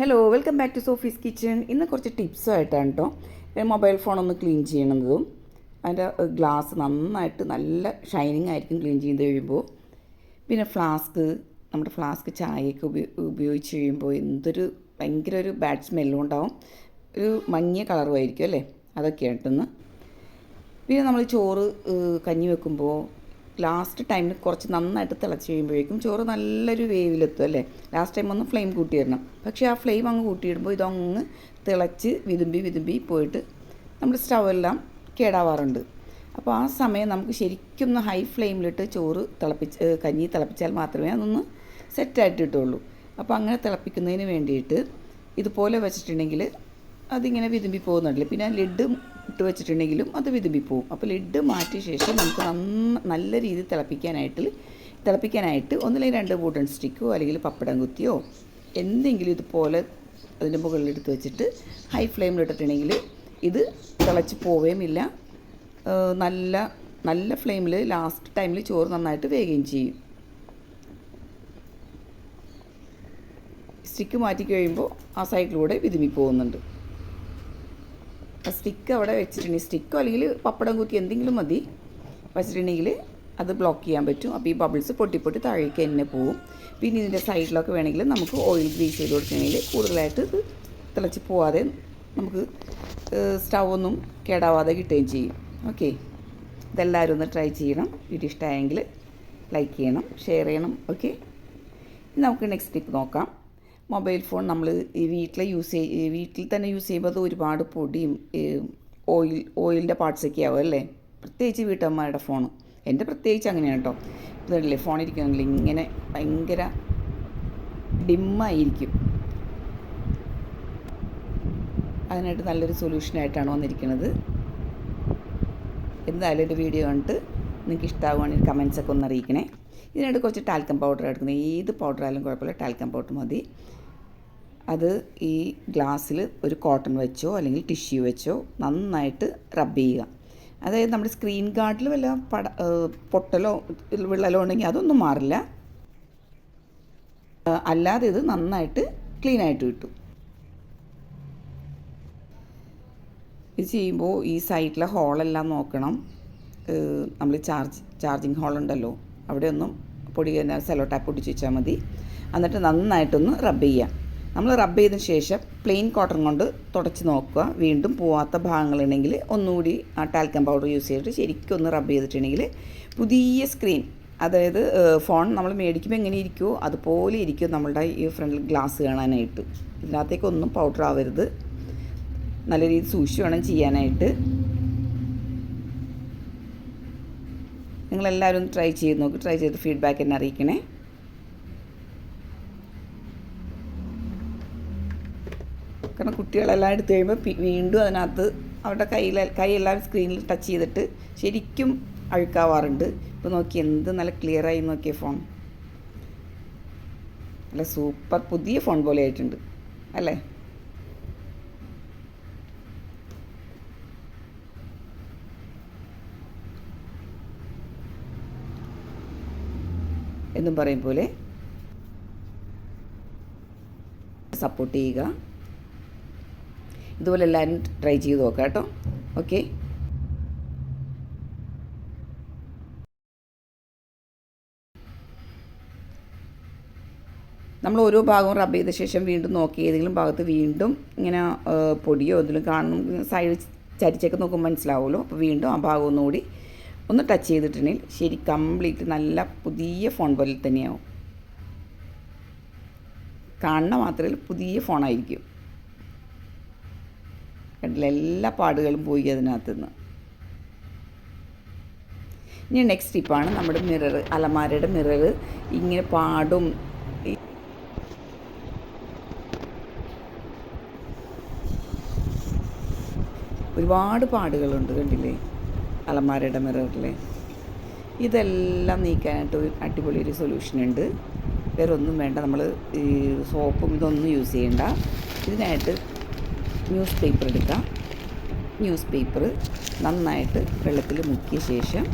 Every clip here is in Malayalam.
Hello welcome back to Sophie's kitchen ഇന്ന് കുറച്ച് ടിപ്സുമായിട്ടാണ് കേട്ടോ മൊബൈൽ ഫോൺ ഒന്ന് ക്ലീൻ ചെയ്യണതും അതിന്റെ ഗ്ലാസ് നന്നായിട്ട് നല്ല ഷൈനിങ് ആയിരിക്കും ക്ലീൻ ചെയ്ത് കഴിയുമ്പോൾ പിന്നെ ഫ്ലാസ്ക് നമ്മുടെ ഫ്ലാസ്ക് ചായയൊക്കെ ഉപയോ ഉപയോഗിച്ച് കഴിയുമ്പോൾ എന്തൊരു ഭയങ്കര ഒരു ബാഡ് സ്മെല്ലും ഉണ്ടാവും. ഒരു മങ്ങിയ കളറും ആയിരിക്കും അല്ലേ? അതൊക്കെയായിട്ടൊന്ന് പിന്നെ നമ്മൾ ചോറ് കഞ്ഞി വെക്കുമ്പോൾ ലാസ്റ്റ് ടൈമിൽ കുറച്ച് നന്നായിട്ട് തിളച്ച് കഴിയുമ്പോഴേക്കും ചോറ് നല്ലൊരു വേവിലെത്തും അല്ലേ? ലാസ്റ്റ് ടൈം ഒന്ന് ഫ്ലെയിം കൂട്ടിയിടണം. പക്ഷേ ആ ഫ്ലെയിം അങ്ങ് കൂട്ടിയിടുമ്പോൾ ഇതങ്ങ് തിളച്ച് വിതുമ്പി വിതുമ്പി പോയിട്ട് നമ്മുടെ സ്റ്റൗവെല്ലാം കേടാവാറുണ്ട്. അപ്പോൾ ആ സമയം നമുക്ക് ശരിക്കും ഒന്ന് ഹൈ ഫ്ലെയിമിലിട്ട് ചോറ് തിളപ്പിച്ച് കഞ്ഞി തിളപ്പിച്ചാൽ മാത്രമേ അതൊന്ന് സെറ്റായിട്ട് കിട്ടുള്ളൂ അപ്പോൾ അങ്ങനെ തിളപ്പിക്കുന്നതിന് വേണ്ടിയിട്ട് ഇതുപോലെ വെച്ചിട്ടുണ്ടെങ്കിൽ അതിങ്ങനെ വിതുമ്പി പോകുന്നുണ്ടല്ലോ? പിന്നെ ലിഡ് ഇട്ട് വെച്ചിട്ടുണ്ടെങ്കിലും അത് വിതുമ്പി പോകും അപ്പോൾ ലിഡ് മാറ്റിയ ശേഷം നമുക്ക് നല്ല രീതിയിൽ തിളപ്പിക്കാനായിട്ട് തിളപ്പിക്കാനായിട്ട് ഒന്നില്ലെങ്കിൽ രണ്ട് ബൂട്ടൺ സ്റ്റിക്കോ അല്ലെങ്കിൽ പപ്പടം കുത്തിയോ എന്തെങ്കിലും ഇതുപോലെ അതിന്റെ മുകളിൽ എടുത്ത് വെച്ചിട്ട് ഹൈ ഫ്ലെയിമിൽ ഇട്ടിട്ടുണ്ടെങ്കിൽ ഇത് തിളച്ച് പോവുകയുമില്ല നല്ല നല്ല ഫ്ലെയിമിൽ ലാസ്റ്റ് ടൈമിൽ ചോറ് നന്നായിട്ട് വേകുകയും ചെയ്യും. സ്റ്റിക്ക് മാറ്റി കഴിയുമ്പോൾ ആ സൈഡിലൂടെ വിതുമ്പി പോകുന്നുണ്ട്. ആ സ്റ്റിക്ക് അവിടെ വെച്ചിട്ടുണ്ടെങ്കിൽ സ്റ്റിക്കോ അല്ലെങ്കിൽ പപ്പടം കുത്തി എന്തെങ്കിലും മതി. വെച്ചിട്ടുണ്ടെങ്കിൽ അത് ബ്ലോക്ക് ചെയ്യാൻ പറ്റും. അപ്പോൾ ഈ ബബിൾസ് പൊട്ടി പൊട്ടി താഴേക്ക് തന്നെ പോവും. പിന്നെ ഇതിന്റെ സൈഡിലൊക്കെ വേണമെങ്കിൽ നമുക്ക് ഓയിൽ ഗ്രീസ് ചെയ്ത് കൊടുക്കണമെങ്കിൽ കൂടുതലായിട്ട് ഇത് തിളച്ച് പോവാതെ നമുക്ക് സ്റ്റൗവൊന്നും കേടാവാതെ കിട്ടുകയും ചെയ്യും. ഓക്കെ ഇതെല്ലാവരും ഒന്ന് ട്രൈ ചെയ്യണം. വീഡിയോ ഇഷ്ടമായെങ്കിൽ ലൈക്ക് ചെയ്യണം ഷെയർ ചെയ്യണം. ഓക്കെ നമുക്ക് നെക്സ്റ്റ് ടിപ്പ് നോക്കാം. മൊബൈൽ ഫോൺ നമ്മൾ ഈ വീട്ടിൽ യൂസ് ചെയ് വീട്ടിൽ തന്നെ യൂസ് ചെയ്യുമ്പോൾ അത് ഒരുപാട് പൊടിയും ഓയിൽ ഓയിലിന്റെ പാർട്സൊക്കെ ആവും അല്ലേ? പ്രത്യേകിച്ച് വീട്ടമ്മമാരുടെ ഫോൺ എന്റെ പ്രത്യേകിച്ച് അങ്ങനെയാണ് കേട്ടോ. ഇതല്ലേ ഇരിക്കുമെങ്കിൽ ഇങ്ങനെ ഭയങ്കര ഡിമ്മായിരിക്കും. അതിനായിട്ട് നല്ലൊരു സൊല്യൂഷനായിട്ടാണ് വന്നിരിക്കുന്നത്. എന്തായാലും എന്റെ വീഡിയോ കണ്ടിട്ട് നിങ്ങൾക്ക് ഇഷ്ടമാവുകയാണെങ്കിൽ കമൻസൊക്കെ ഒന്ന് അറിയിക്കണേ. ഇതിനായിട്ട് കുറച്ച് ടാൽക്കം പൗഡർ എടുക്കുന്നത്. ഏത് പൗഡർ ആയാലും കുഴപ്പമില്ല. ടാൽക്കം പൗഡർ മതി. അത് ഈ ഗ്ലാസ്സിൽ ഒരു കോട്ടൺ വെച്ചോ അല്ലെങ്കിൽ ടിഷ്യൂ വെച്ചോ നന്നായിട്ട് റബ്ബ് ചെയ്യുക. അതായത് നമ്മുടെ സ്ക്രീൻ ഗാർഡിൽ വല്ല പട പൊട്ടലോ വിള്ളലോ ഉണ്ടെങ്കിൽ അതൊന്നും മാറില്ല. അല്ലാതെ ഇത് നന്നായിട്ട് ക്ലീൻ ആയിട്ട് കിട്ടും. ഇത് ചെയ്യുമ്പോൾ ഈ സൈഡിലെ ഹോളെല്ലാം നോക്കണം. നമ്മൾ ചാർജ് ചാർജിങ് ഹോളുണ്ടല്ലോ അവിടെയൊന്നും പൊടി സെലോ ടാപ്പ് പൊടിച്ച് വെച്ചാൽ മതി. എന്നിട്ട് നന്നായിട്ടൊന്ന് റബ്ബ് ചെയ്യുക. നമ്മൾ റബ്ബ് ചെയ്തതിന് ശേഷം പ്ലെയിൻ കോട്ടൺ കൊണ്ട് തുടച്ച് നോക്കുക. വീണ്ടും പോവാത്ത ഭാഗങ്ങളുണ്ടെങ്കിൽ ഒന്നുകൂടി ആ ടാൽക്കം പൗഡർ യൂസ് ചെയ്തിട്ട് ശരിക്കും ഒന്ന് റബ്ബ് ചെയ്തിട്ടുണ്ടെങ്കിൽ പുതിയ സ്ക്രീൻ അതായത് ഫോൺ നമ്മൾ മേടിക്കുമ്പോൾ എങ്ങനെ ഇരിക്കുമോ അതുപോലെ ഇരിക്കും നമ്മളുടെ ഈ ഫ്രണ്ട് ഗ്ലാസ് കാണാനായിട്ട്. ഇതിനകത്തേക്കൊന്നും പൗഡർ ആവരുത്. നല്ല രീതിയിൽ സൂക്ഷിച്ച് വേണം ചെയ്യാനായിട്ട്. നിങ്ങളെല്ലാവരും ഒന്ന് ട്രൈ ചെയ്ത് നോക്കി. ട്രൈ ചെയ്ത് ഫീഡ്ബാക്ക് എന്നെ അറിയിക്കണേ. കാരണം കുട്ടികളെല്ലാം എടുത്തു കഴിയുമ്പോൾ വീണ്ടും അതിനകത്ത് അവരുടെ കയ്യിൽ കൈയെല്ലാം സ്ക്രീനിൽ ടച്ച് ചെയ്തിട്ട് ശരിക്കും അഴുക്കാവാറുണ്ട്. ഇപ്പോൾ നോക്കി എന്ത് നല്ല ക്ലിയറായി നോക്കിയ ഫോൺ നല്ല സൂപ്പർ പുതിയ ഫോൺ പോലെ ആയിട്ടുണ്ട്. അല്ലേ? എന്നും പറയും പോലെ സപ്പോർട്ട് ചെയ്യുക. ഇതുപോലെ എല്ലാവരും ട്രൈ ചെയ്ത് നോക്കാം കേട്ടോ. ഓക്കെ നമ്മൾ ഓരോ ഭാഗവും റബ്ബ് ചെയ്ത ശേഷം വീണ്ടും നോക്കി ഏതെങ്കിലും ഭാഗത്ത് വീണ്ടും ഇങ്ങനെ പൊടിയോ എന്തെങ്കിലും കാണുന്ന സൈഡ് ചരിച്ചൊക്കെ നോക്കുമ്പോൾ മനസ്സിലാവുമല്ലോ. അപ്പോൾ വീണ്ടും ആ ഭാഗം ഒന്നുകൂടി ഒന്ന് ടച്ച് ചെയ്തിട്ടുണ്ടെങ്കിൽ ശരി കംപ്ലീറ്റ് നല്ല പുതിയ ഫോൺ പോലെ തന്നെയാവും. കാണുന്ന മാത്രമേ പുതിയ ഫോണായിരിക്കും കണ്ടില്ല എല്ലാ പാടുകളും പോയി അതിനകത്ത് നിന്ന് ഇനി നെക്സ്റ്റ് ടിപ്പാണ് നമ്മുടെ മിറർ അലമാരയുടെ മിറർ ഇങ്ങനെ പാടും. ഒരുപാട് പാടുകളുണ്ട് കണ്ടില്ലേ അലമാരയുടെ മിററിൽ ഇതെല്ലാം നീക്കാനായിട്ട് ഒരു അടിപൊളി ഒരു സൊല്യൂഷൻ ഉണ്ട്. വേറെ ഒന്നും വേണ്ട നമ്മൾ ഈ സോപ്പും ഇതൊന്നും യൂസ് ചെയ്യണ്ട. ഇതിനായിട്ട് ന്യൂസ് പേപ്പർ എടുക്കാം ന്യൂസ് പേപ്പർ നന്നായിട്ട് വെള്ളത്തിൽ മുക്കിയ ശേഷം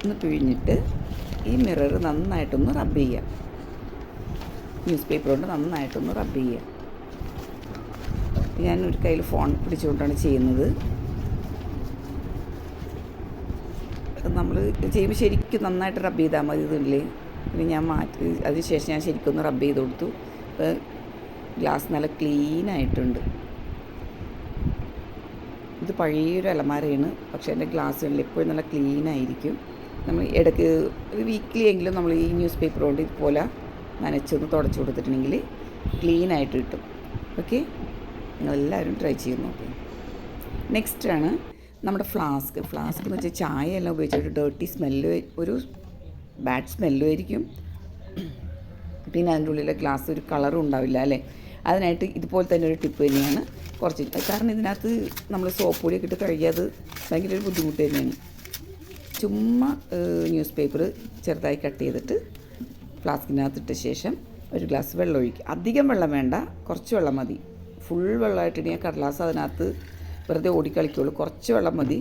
ഒന്ന് പിഴിഞ്ഞിട്ട് ഈ മിറർ നന്നായിട്ടൊന്ന് റബ്ബ് ചെയ്യാം. ന്യൂസ് പേപ്പർ കൊണ്ട് നന്നായിട്ടൊന്ന് റബ്ബ് ചെയ്യാം. ഞാൻ ഒരു കയ്യിൽ ഫോൺ പിടിച്ചുകൊണ്ടാണ് ചെയ്യുന്നത്. നമ്മൾ ചെയ്യുമ്പോൾ ശരിക്കും നന്നായിട്ട് റബ്ബ് ചെയ്താൽ മതി ഇതില്ലേ പിന്നെ ഞാൻ മാറ്റി അതിന് ശേഷം ഞാൻ ശരിക്കും ഒന്ന് റബ്ബ് ചെയ്ത് കൊടുത്തു. ഗ്ലാസ് നല്ല ക്ലീൻ ആയിട്ടുണ്ട് ഇത് പഴയൊരു അലമാരയാണ്. പക്ഷേ എന്റെ ഗ്ലാസ്സുകളിൽ എപ്പോഴും നല്ല ക്ലീൻ ആയിരിക്കും. നമ്മൾ ഇടയ്ക്ക് ഒരു വീക്ക്ലി എങ്കിലും നമ്മൾ ഈ ന്യൂസ് പേപ്പർ കൊണ്ട് ഇതുപോലെ നനച്ചൊന്ന് തുടച്ചു കൊടുത്തിട്ടുണ്ടെങ്കിൽ ക്ലീൻ ആയിട്ട് കിട്ടും. ഓക്കെ നിങ്ങളെല്ലാവരും ട്രൈ ചെയ്ത് നോക്കും. നെക്സ്റ്റ് ആണ് നമ്മുടെ ഫ്ലാസ്ക് ഫ്ലാസ്ക് എന്ന് വെച്ചാൽ ചായ എല്ലാം ഉപയോഗിച്ചിട്ട് ഡേർട്ടി സ്മെല്ല് ഒരു ബാഡ് സ്മെല്ലും ആയിരിക്കും. പിന്നെ അതിന്റെ ഉള്ളിലെ ഗ്ലാസ് ഒരു കളറും ഉണ്ടാവില്ല അല്ലേ? അതിനായിട്ട് ഇതുപോലെ തന്നെ ഒരു ടിപ്പ് തന്നെയാണ് കുറച്ച് കാരണം ഇതിനകത്ത് നമ്മൾ സോപ്പ് പൊടിയൊക്കെ ഇട്ട് കഴുകിയത് ഭയങ്കര ഒരു ബുദ്ധിമുട്ട് തന്നെയാണ്. ചുമ്മാ ന്യൂസ് പേപ്പർ ചെറുതായി കട്ട് ചെയ്തിട്ട് ഫ്ലാസ്കിനകത്ത് ഇട്ട ശേഷം ഒരു ഗ്ലാസ് വെള്ളം ഒഴിക്കുക. അധികം വെള്ളം വേണ്ട കുറച്ച് വെള്ളം മതി. ഫുൾ വെള്ളമായിട്ടുണ്ടെങ്കിൽ കടലാസ് അതിനകത്ത് വെറുതെ ഓടിക്കളിക്കുള്ളൂ കുറച്ച് വെള്ളം മതി.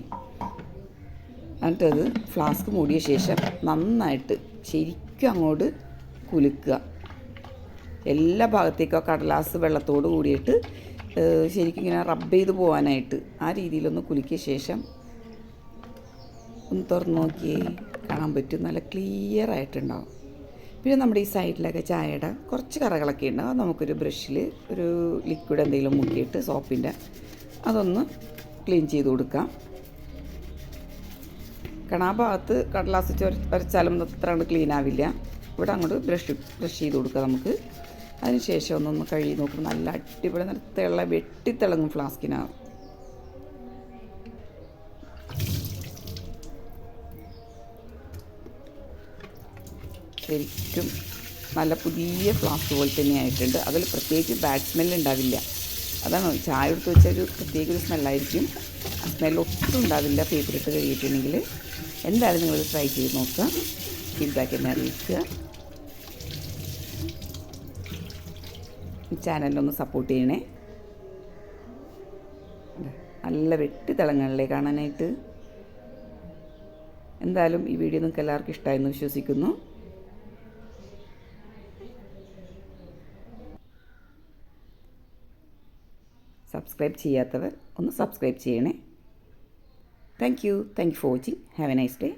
എന്നിട്ടത് ഫ്ലാസ്ക് മൂടിയ ശേഷം നന്നായിട്ട് ശരിക്കും അങ്ങോട്ട് കുലുക്കുക. എല്ലാ ഭാഗത്തേക്കും കടലാസ് വെള്ളത്തോട് കൂടിയിട്ട് ശരിക്കും ഇങ്ങനെ റബ്ബ് ചെയ്ത് പോകാനായിട്ട് ആ രീതിയിലൊന്ന് കുലുക്കിയ ശേഷം ഒന്ന് തുറന്ന് നോക്കിയേ കാണാൻ പറ്റും. നല്ല ക്ലിയർ ആയിട്ടുണ്ടാവും. പിന്നെ നമ്മുടെ ഈ സൈഡിലൊക്കെ ചായയുടെ കുറച്ച് കറകളൊക്കെ ഉണ്ടാവും അത് നമുക്കൊരു ബ്രഷിൽ ഒരു ലിക്വിഡ് എന്തെങ്കിലും മുക്കിയിട്ട് സോപ്പിന്റെ അതൊന്ന് ക്ലീൻ ചെയ്ത് കൊടുക്കാം. കാരണം ആ ഭാഗത്ത് കടലാസ് ചൊര വരച്ചാലും അത്ര അങ്ങോട്ട് ക്ലീൻ ആവില്ല. ഇവിടെ അങ്ങോട്ട് ബ്രഷ് ബ്രഷ് ചെയ്ത് കൊടുക്കാം നമുക്ക്. അതിന് ശേഷം ഒന്നൊന്ന് കഴുകി നോക്കുമ്പോൾ നല്ല അടിപൊളി തിള വെട്ടിത്തിളങ്ങും ഫ്ലാസ്കിനാണ് ശരിക്കും നല്ല പുതിയ ഫ്ലാസ്ക് പോലെ തന്നെ ആയിട്ടുണ്ട്. അതിൽ പ്രത്യേകിച്ച് ബാഡ് സ്മെല്ല് ഉണ്ടാവില്ല. അതാണ് ചായ എടുത്ത് വെച്ചാൽ ഒരു പ്രത്യേക ഒരു സ്മെല്ലായിരിക്കും ആ സ്മെല്ല് ഒട്ടും ഉണ്ടാവില്ല. പേപ്പറിട്ട് കഴുകിയിട്ടുണ്ടെങ്കിൽ. എന്തായാലും നിങ്ങൾ ട്രൈ ചെയ്ത് നോക്കുക. ഫീഡ്ബാക്ക് എന്നെ അറിയിക്കുക. ഈ ചാനലിലൊന്ന് സപ്പോർട്ട് ചെയ്യണേ. നല്ല വെട്ടി തളങ്ങളിലേ കാണാനായിട്ട്. എന്തായാലും ഈ വീഡിയോ നിങ്ങൾക്ക് എല്ലാവർക്കും ഇഷ്ടമായെന്ന് വിശ്വസിക്കുന്നു. സബ്സ്ക്രൈബ് ചെയ്യാത്തവർ ഒന്ന് സബ്സ്ക്രൈബ് ചെയ്യണേ. Thank you thank you for watching have a nice day